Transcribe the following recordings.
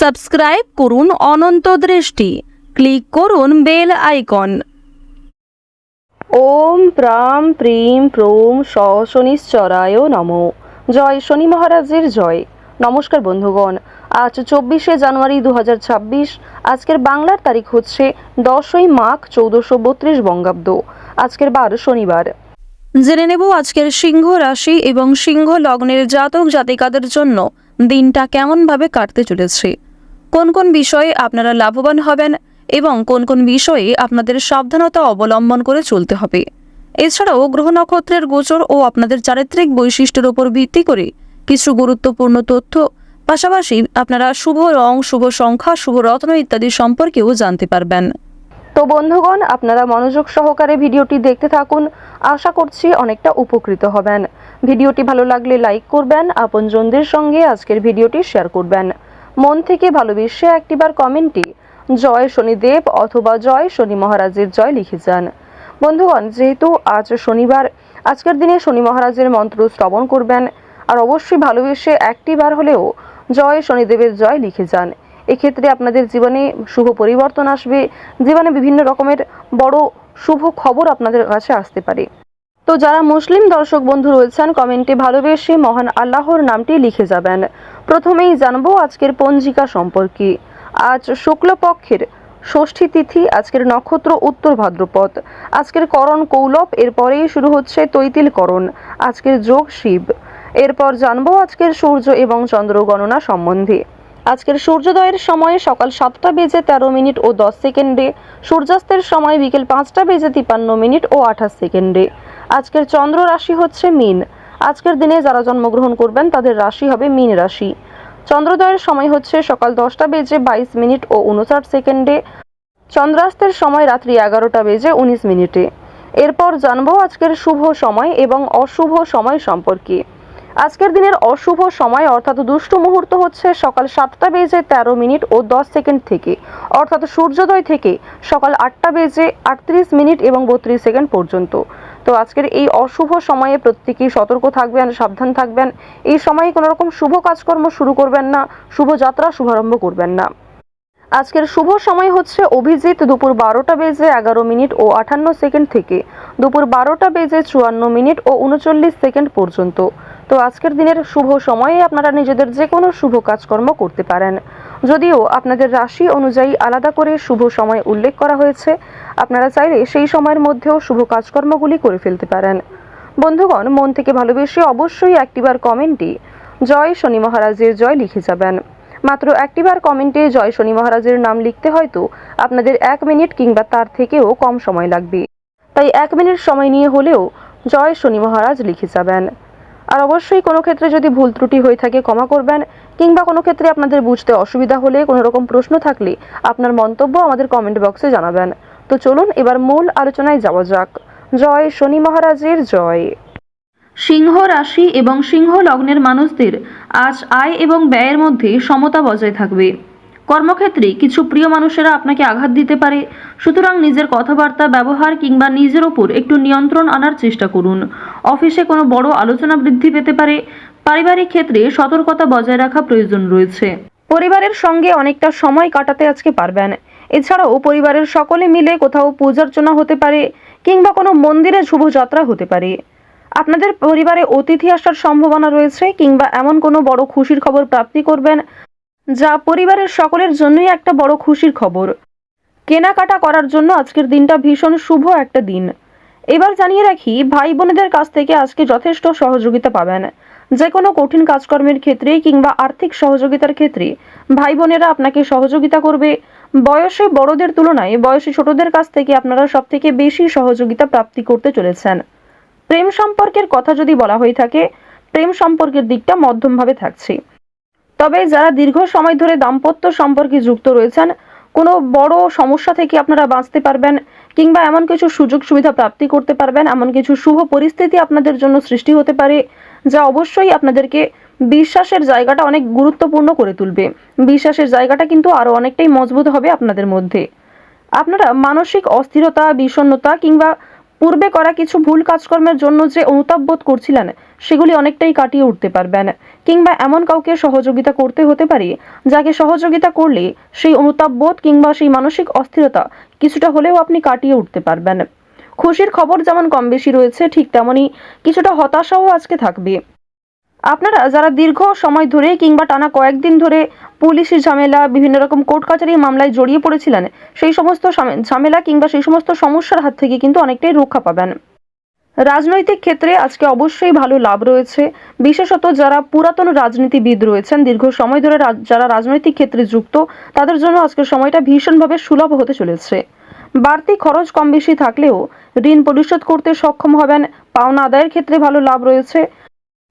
Subscribe করুন অনন্ত দৃষ্টি। Click করুন বেল আইকন। ওম প্রাম প্রিম প্রোম স শনিশ্চরায় নম। জয় শনি মহারাজের জয়। নমস্কার বন্ধুগণ আজ চব্বিশে জানুয়ারি দু হাজার ছাব্বিশ আজকের বাংলার তারিখ হচ্ছে দশই মাঘ চৌদ্দশো বত্রিশ বঙ্গাব্দ। আজকের বার শনিবার। জেনে নেব আজকের সিংহ রাশি এবং সিংহ লগ্নের জাতক জাতিকাদের জন্য দিনটা কেমনভাবে কাটতে চলেছে। কোন কোন বিষয়ে আপনারা লাভবান হবেন এবং কোন কোন বিষয়ে আপনাদের সাবধানতা অবলম্বন করে চলতে হবে। এছাড়াও গ্রহ নক্ষত্রের গোচর ও আপনাদের চারিত্রিক বৈশিষ্ট্যের উপর ভিত্তি করে কিছু গুরুত্বপূর্ণ তথ্য, পাশাপাশি আপনারা শুভ রং, শুভ সংখ্যা, শুভ রত্ন ইত্যাদি সম্পর্কেও জানতে পারবেন। তো বন্ধুগণ, আপনারা মনোযোগ সহকারে ভিডিওটি দেখতে থাকুন। আশা করছি অনেকটা উপকৃত হবেন। ভিডিওটি ভালো লাগলে লাইক করবেন, আপনজনদের সঙ্গে আজকের ভিডিওটি শেয়ার করবেন। মন থেকে ভালোবেসে একটিবার কমেন্টে জয় শনিদেব অথবা জয় শনি মহারাজের জয় লিখে যান। বন্ধুগণ, যেহেতু আজ শনিবার, আজকের দিনে শনি মহারাজের মন্ত্র শ্রবণ করবেন আর অবশ্যই ভালোবেসে একটিবার হলেও জয় শনিদেবের জয় লিখে যান। এক্ষেত্রে আপনাদের জীবনে শুভ পরিবর্তন আসবে। জীবনে বিভিন্ন রকমের বড় শুভ খবর আপনাদের কাছে আসতে পারে। তো যারা মুসলিম দর্শক বন্ধু রয়েছেন, কমেন্টে ভালোবেসে মহান আল্লাহর নামটি লিখে যাবেন। প্রথমেই জানব আজকের পঞ্জিকা সম্পর্কে। আজ শুক্লপক্ষের ষষ্ঠী তিথি, আজকের নক্ষত্র উত্তর ভাদ্রপদ। আজকের করণ কৌলব, এরপরেই শুরু হচ্ছে তৈতিল করণ, আজকের যোগ শিব। এরপর জানব আজকের সূর্য এবং চন্দ্র গণনা সম্বন্ধে। আজকের সূর্যোদয়ের সময় সকাল সাতটা বেজে তেরো মিনিট ও দশ সেকেন্ডে, সূর্যাস্তের সময় বিকেল পাঁচটা বেজে তিপান্ন মিনিট ও আঠাশ সেকেন্ডে। আজকের চন্দ্র রাশি হচ্ছে মিন। আজকের দিনে যারা জন্মগ্রহণ করবেন, তাদের রাশি হবে মিন রাশি। চন্দ্রোদয়ের সময় হচ্ছে সকাল দশটা বেজে বাইশ মিনিট ও উনষাট সেকেন্ডে। চন্দ্রাস্তের সময় রাত্রি এগারোটা বেজে উনিশ মিনিটে। এরপর জানব আজকের শুভ সময় এবং অশুভ সময় সম্পর্কে। আজকের দিনের অশুভ সময় অর্থাৎ দুষ্ট মুহূর্ত হচ্ছে সকাল সাতটা বেজে তেরো মিনিট ও দশ সেকেন্ড থেকে। অর্থাৎ সূর্যোদয় থেকে সকাল আটটা বেজে আটত্রিশ মিনিট এবং বত্রিশ সেকেন্ড পর্যন্ত। তো আজকের এই অশুভ সময়ে প্রত্যেকেই সতর্ক থাকবেন, সাবধান থাকবেন। এই সময়ে কোনো রকম শুভ কাজকর্ম শুরু করবেন না, শুভ যাত্রা শুভারম্ভ করবেন না। আজকের শুভ সময় হচ্ছে অভিজিৎ দুপুর বারোটা বেজে এগারো মিনিট ও আটান্ন সেকেন্ড থেকে। দুপুর বারোটা বেজে চুয়ান্ন মিনিট ও উনচল্লিশ সেকেন্ড পর্যন্ত। তো আজকের দিনের শুভ সময়ে আপনারা নিজেদের যে কোনো শুভ কাজকর্ম করতে পারেন। যদিও আপনাদের রাশি অনুযায়ী আলাদা করে শুভ সময় উল্লেখ করা হয়েছে। আপনারা চাইলে সেই সময়ের মধ্যেও শুভ কাজকর্মগুলি করে ফেলতে পারেন। বন্ধুগণ, মন থেকে ভালোবেসে অবশ্যই একটিবার কমেন্টে জয় শনি মহারাজের জয় লিখে যাবেন। মাত্র একটিবার কমেন্টে জয় শনি মহারাজের নাম লিখতে হয়তো আপনাদের এক মিনিট কিংবা তার থেকেও কম সময় লাগবে। তাই এক মিনিট সময় নিয়ে হলেও জয় শনি মহারাজ লিখে যাবেন। আর অবশ্যই কোনো ক্ষেত্রে যদি ভুল ত্রুটি হয়ে থাকে ক্ষমা করবেন। কিংবা কোনো ক্ষেত্রে আপনাদের বুঝতে অসুবিধা হলে কোনো রকম প্রশ্ন থাকলে আপনার মন্তব্য আমাদের কমেন্ট বক্সে জানাবেন। তো চলুন এবার মূল আলোচনায় যাওয়া যাক। জয় শনি মহারাজের জয়। সিংহ রাশি এবং সিংহ লগ্নের মানুষদের আজ আয় এবং ব্যয়ের মধ্যে সমতা বজায় থাকবে। কর্মক্ষেত্রে কিছু প্রিয় মানুষেরা আপনাকে আঘাত দিতে পারে। সুতরাং নিজের কথাবার্তা, ব্যবহার কিংবা নিজের ওপর একটু নিয়ন্ত্রণ আনার চেষ্টা করুন। অফিসে কোনো বড় আলোচনা বৃদ্ধি পেতে পারে। পারিবারিক ক্ষেত্রে সতর্কতা বজায় রাখা প্রয়োজন রয়েছে। পরিবারের সঙ্গে অনেকটা সময় কাটাতে আজকে পারবেন। এছাড়াও পরিবারের সকলে মিলে কোথাও পূজার্চনা হতে পারে কিংবা কোনো মন্দিরে শুভযাত্রা হতে পারে। আপনাদের পরিবারে অতিথি আসার সম্ভাবনা রয়েছে কিংবা এমন কোনো বড় খুশির খবর প্রাপ্তি করবেন যা পরিবারের সকলের জন্যই একটা বড় খুশির খবর। কেনাকাটা করার জন্য আজকের দিনটা ভীষণ শুভ একটা দিন। এবার জানিয়ে রাখি ভাই বোনেদের কাছ থেকে আজকে যথেষ্ট সহযোগিতা পাবেন। যে কোনো কঠিন কাজকর্মের ক্ষেত্রে কিংবা আর্থিক সহযোগিতার ক্ষেত্রে ভাই বোনেরা আপনাকে সহযোগিতা করবে। বয়সে বড়দের তুলনায় বয়সে ছোটদের কাছ থেকে আপনারা সব থেকে বেশি সহযোগিতা প্রাপ্তি করতে চলেছেন। প্রেম সম্পর্কের কথা যদি বলা হয়ে থাকে, প্রেম সম্পর্কের দিকটা মধ্যমভাবে থাকছে। তবে যারা দীর্ঘ সময় ধরে দাম্পত্য সম্পর্কে যুক্ত রয়েছেন কোনো বড় সমস্যা থেকে আপনারা বাঁচতে পারবেন কিংবা এমন কিছু সুযোগ সুবিধা প্রাপ্তি করতে পারবেন, এমন কিছু শুভ পরিস্থিতি আপনাদের জন্য সৃষ্টি হতে পারে, যা অবশ্যই আপনাদেরকে বিশ্বাসের জায়গাটা অনেক গুরুত্বপূর্ণ করে তুলবে। বিশ্বাসের জায়গাটা কিন্তু আরও অনেকটাই মজবুত হবে আপনাদের মধ্যে। আপনারা মানসিক অস্থিরতা, বিষণ্ণতা কিংবা পূর্বে করা কিছু ভুল কাজকর্মের জন্য যে অনুতাপ বোধ করছিলেন সেগুলি অনেকটাই কাটিয়ে উঠতে পারবেন কিংবা এমন কাউকে সহযোগিতা করতে হতে পারে, যাকে সহযোগিতা করলে সেই অনুতাপ বোধ কিংবা সেই মানসিক অস্থিরতা কিছুটা হলেও আপনি কাটিয়ে উঠতে পারবেন। খুশির খবর যেমন কম বেশি রয়েছে, ঠিক তেমনই কিছুটা হতাশাও আজকে থাকবে। আপনারা যারা দীর্ঘ সময় ধরে কিংবা টানা কয়েকদিন ধরে পুলিশি ঝামেলা, বিভিন্ন রকম কোর্ট কাচারির মামলায় জড়িয়ে পড়েছিলেন, সেই সমস্ত ঝামেলা কিংবা সেই সমস্ত সমস্যার হাত থেকে কিন্তু অনেকটাই রক্ষা পাবেন। রাজনৈতিক ক্ষেত্রে আজকে অবশ্যই ভালো লাভ রয়েছে। বিশেষত যারা পুরাতন রাজনীতিবিদ রয়েছেন, দীর্ঘ সময় ধরে যারা রাজনৈতিক ক্ষেত্রে যুক্ত, তাদের জন্য আজকে সময়টা ভীষণভাবে সুলভ হতে চলেছে। বাড়তি খরচ কম বেশি থাকলেও ঋণ পরিশোধ করতে সক্ষম হবেন। পাওনা আদায়ের ক্ষেত্রে ভালো লাভ রয়েছে।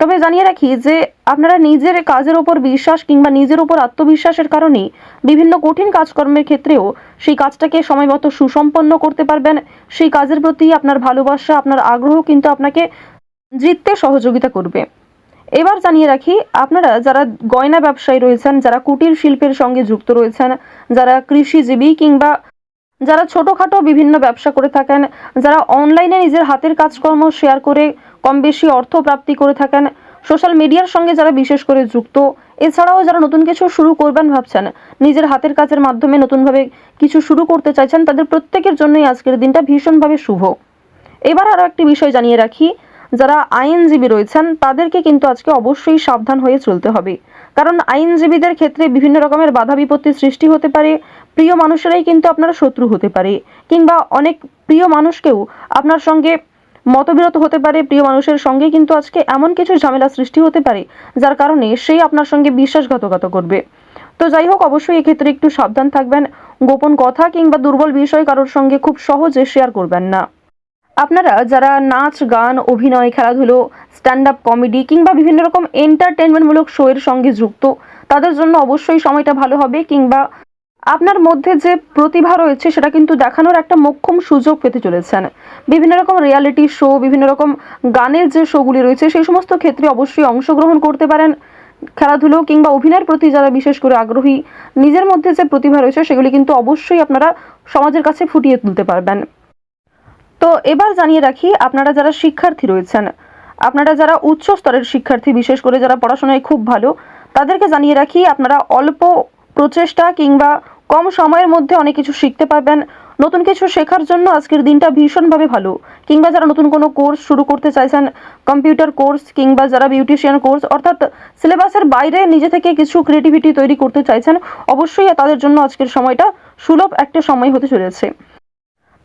তবে জানিয়ে রাখি যে আপনারা নিজের কাজের ওপর বিশ্বাস কিংবা নিজের উপর আত্মবিশ্বাসের কারণে বিভিন্ন কঠিন কাজকর্মের ক্ষেত্রেও সেই কাজটাকে সময়মতো সুসম্পন্ন করতে পারবেন। সেই কাজের প্রতি আপনার ভালোবাসা, আপনার আগ্রহ কিন্তু আপনাকে জিততে সহযোগিতা করবে। এবার জানিয়ে রাখি, আপনারা যারা গয়না ব্যবসায়ী রয়েছেন, যারা কুটির শিল্পের সঙ্গে যুক্ত রয়েছেন, যারা কৃষিজীবী কিংবা যারা ছোটোখাটো বিভিন্ন ব্যবসা করে থাকেন, যারা অনলাইনে নিজের হাতের কাজকর্ম শেয়ার করে কম বেশি অর্থ প্রাপ্তি করে থাকেন সোশ্যাল মিডিয়ার সঙ্গে যারা বিশেষ করে যুক্ত, এছাড়াও যারা নতুন কিছু শুরু করবেন ভাবছেন, নিজের হাতের কাজের মাধ্যমে নতুনভাবে কিছু শুরু করতে চাইছেন, তাদের প্রত্যেকের জন্যই আজকের দিনটা ভীষণভাবে শুভ। এবার আরও একটি বিষয় জানিয়ে রাখি যারা আইনজীবী রয়েছেন, তাদেরকে কিন্তু আজকে অবশ্যই সাবধান হয়ে চলতে হবে। কারণ আইনজীবীদের ক্ষেত্রে বিভিন্ন রকমের বাধা বিপত্তি সৃষ্টি হতে পারে, প্রিয় মানুষেরাই কিন্তু আপনার শত্রু হতে পারে, কিংবা অনেক প্রিয় মানুষকেও আপনার সঙ্গে মতবিরত হতে পারে, প্রিয় মানুষের সঙ্গে কিন্তু আজকে এমন কিছু ঝামেলা সৃষ্টি হতে পারে, যার কারণে সেই আপনার সঙ্গে বিশ্বাসঘাতকতা করবে। তো যাই হোক, অবশ্যই এক্ষেত্রে একটু সাবধান থাকবেন, গোপন কথা কিংবা দুর্বল বিষয় কারোর সঙ্গে খুব সহজে শেয়ার করবেন না। আপনারা যারা নাচ, গান, অভিনয়, খেলাধুলো স্ট্যান্ড আপ কমেডি কিংবা বিভিন্ন রকম এন্টারটেনমেন্টমূলক শো এর সঙ্গে যুক্ত, তাদের জন্য অবশ্যই সময়টা ভালো হবে কিংবা আপনার মধ্যে যে প্রতিভা রয়েছে সেটা কিন্তু দেখানোর একটা মোক্ষম সুযোগ পেতে চলেছেন। বিভিন্ন রকম রিয়ালিটি শো বিভিন্ন রকম গানের যে শোগুলি রয়েছে, সেই সমস্ত ক্ষেত্রে অবশ্যই অংশগ্রহণ করতে পারেন। খেলাধুলো কিংবা অভিনয়ের প্রতি যারা বিশেষ করে আগ্রহী, নিজের মধ্যে যে প্রতিভা রয়েছে, সেগুলি কিন্তু অবশ্যই আপনারা সমাজের কাছে ফুটিয়ে তুলতে পারবেন। তো এবার জানিয়ে রাখি, আপনারা যারা শিক্ষার্থী রয়েছেন, আপনারা যারা উচ্চ স্তরের শিক্ষার্থী, বিশেষ করে যারা পড়াশোনায় খুব ভালো, তাদেরকে জানিয়ে রাখি, আপনারা অল্প প্রচেষ্টা কিংবা কম সময়ের মধ্যে অনেক কিছু শিখতে পারবেন। নতুন কিছু শেখার জন্য আজকের দিনটা ভীষণভাবে ভালো। কিংবা যারা নতুন কোনো কোর্স শুরু করতে চাইছেন, কম্পিউটার কোর্স কিংবা যারা বিউটিশিয়ান কোর্স, অর্থাৎ সিলেবাসের বাইরে নিজে থেকে কিছু ক্রিয়েটিভিটি তৈরি করতে চাইছেন, অবশ্যই তাদের জন্য আজকের সময়টা সুলভ একটা সময় হতে চলেছে।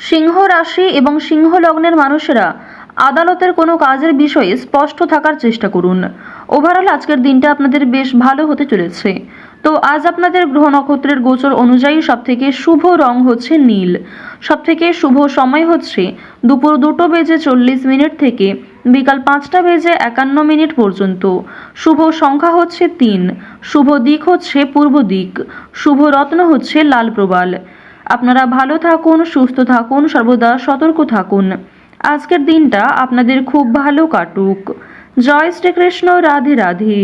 সিংহ রাশি এবং সিংহ লগ্নের মানুষেরা আদালতের কোনো কাজের বিষয়ে স্পষ্ট থাকার চেষ্টা করুন। ওভারঅল আজকের দিনটা আপনাদের বেশ ভালো হতে চলেছে। তো আজ আপনাদের গ্রহ নক্ষত্রের গোচর অনুযায়ী সবথেকে শুভ রং হচ্ছে নীল। সবথেকে শুভ সময় হচ্ছে দুপুর দুটো বেজে চল্লিশ মিনিট থেকে বিকাল পাঁচটা বেজে একান্ন মিনিট পর্যন্ত। শুভ সংখ্যা হচ্ছে তিন। শুভ দিক হচ্ছে পূর্ব দিক। শুভ রত্ন হচ্ছে লাল প্রবাল। আপনারা ভালো থাকুন, সুস্থ থাকুন, সর্বদা সতর্ক থাকুন। আজকের দিনটা আপনাদের খুব ভালো কাটুক। জয় শ্রীকৃষ্ণ, রাধে রাধে।